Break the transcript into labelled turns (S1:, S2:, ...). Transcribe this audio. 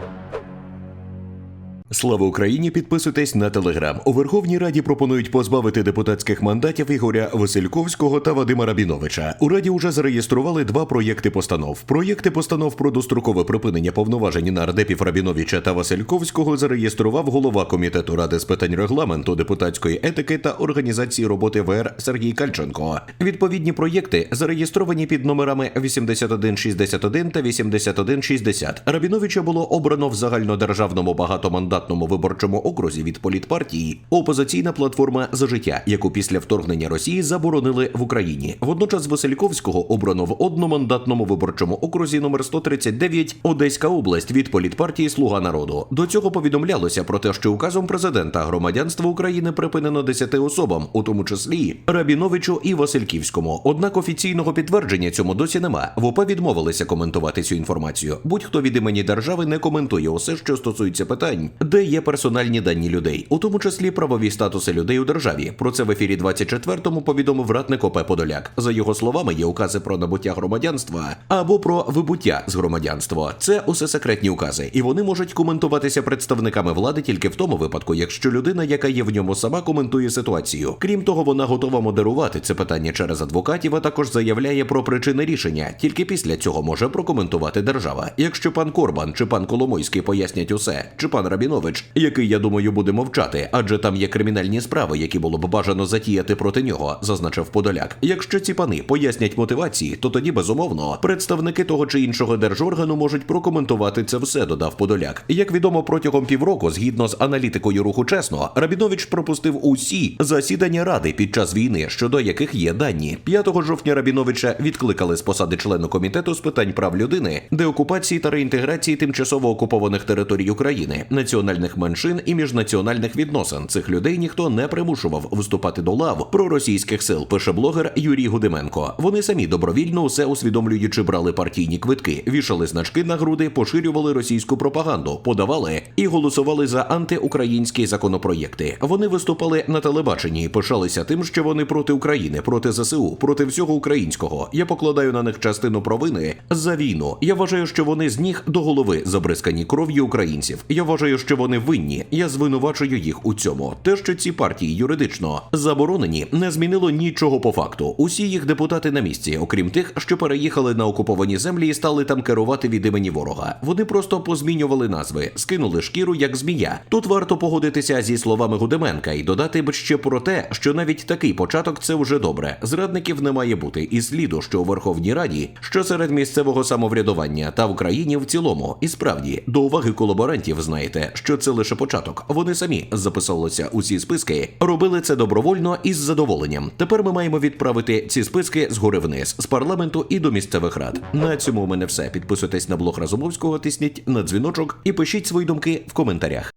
S1: Thank you. Слава Україні! Підписуйтесь на телеграм. У Верховній Раді пропонують позбавити депутатських мандатів Ігоря Васильковського та Вадима Рабіновича. У раді вже зареєстрували два проєкти постанов. Проєкти постанов про дострокове припинення повноважень нардепів Рабіновича та Васильковського зареєстрував голова комітету ради з питань регламенту, депутатської етики та організації роботи ВР Сергій Кальченко. Відповідні проєкти зареєстровані під номерами 8161 та 8160. Рабіновича було обрано в загальнодержавному багатомандатному виборчому окрузі від політпартії опозиційна платформа за життя, яку після вторгнення Росії заборонили в Україні. Водночас Васильковського обрано в одномандатному виборчому окрузі номер 139 Одеська область від політпартії Слуга народу. До цього повідомлялося про те, що указом президента громадянство України припинено 10 особам, у тому числі Рабіновичу і Васильківському. Однак офіційного підтвердження цьому досі нема. В ОП відмовилися коментувати цю інформацію. Будь-хто від імені держави не коментує усе, що стосується питань, де є персональні дані людей, у тому числі правові статуси людей у державі. Про це в ефірі 24-му повідомив радник ОП Подоляк. За його словами, є укази про набуття громадянства або про вибуття з громадянства. Це усе секретні укази, і вони можуть коментуватися представниками влади тільки в тому випадку, якщо людина, яка є в ньому сама, коментує ситуацію. Крім того, вона готова модерувати це питання через адвокатів, а також заявляє про причини рішення. Тільки після цього може прокоментувати держава. Якщо пан Корбан чи пан Коломойський пояснять усе, чи пан Рабінович, який я думаю буде мовчати, адже там є кримінальні справи, які було б бажано затіяти проти нього, зазначив Подоляк. Якщо ці пани пояснять мотивації, то тоді безумовно представники того чи іншого держоргану можуть прокоментувати це все, додав Подоляк. Як відомо, протягом півроку, згідно з аналітикою руху чесно, Рабінович пропустив усі засідання ради під час війни, щодо яких є дані. 5 жовтня Рабіновича відкликали з посади члена комітету з питань прав людини, деокупації та реінтеграції тимчасово окупованих територій України, національних меншин і міжнаціональних відносин. Цих людей ніхто не примушував вступати до лав проросійських сил. Пише блогер Юрій Гудименко. Вони самі добровільно усе усвідомлюючи брали партійні квитки, вішали значки на груди, поширювали російську пропаганду, подавали і голосували за антиукраїнські законопроєкти. Вони виступали на телебаченні і пишалися тим, що вони проти України, проти ЗСУ, проти всього українського. Я покладаю на них частину провини за війну. Я вважаю, що вони з ніг до голови забризкані кров'ю українців. Я вважаю, що вони винні. Я звинувачую їх у цьому. Те, що ці партії юридично заборонені, не змінило нічого по факту. Усі їх депутати на місці, окрім тих, що переїхали на окуповані землі і стали там керувати від імені ворога. Вони просто позмінювали назви, скинули шкіру як змія. Тут варто погодитися зі словами Гудеменка і додати б ще про те, що навіть такий початок це вже добре. Зрадників не має бути і сліду, що у Верховній Раді, що серед місцевого самоврядування та в країні в цілому. І справді до уваги колаборантів знаєте, що це лише початок. Вони самі записувалися у ці списки, робили це добровольно і з задоволенням. Тепер ми маємо відправити ці списки згори вниз з парламенту і до місцевих рад. На цьому у мене все. Підписуйтесь на блог Разумовського, тисніть на дзвіночок і пишіть свої думки в коментарях.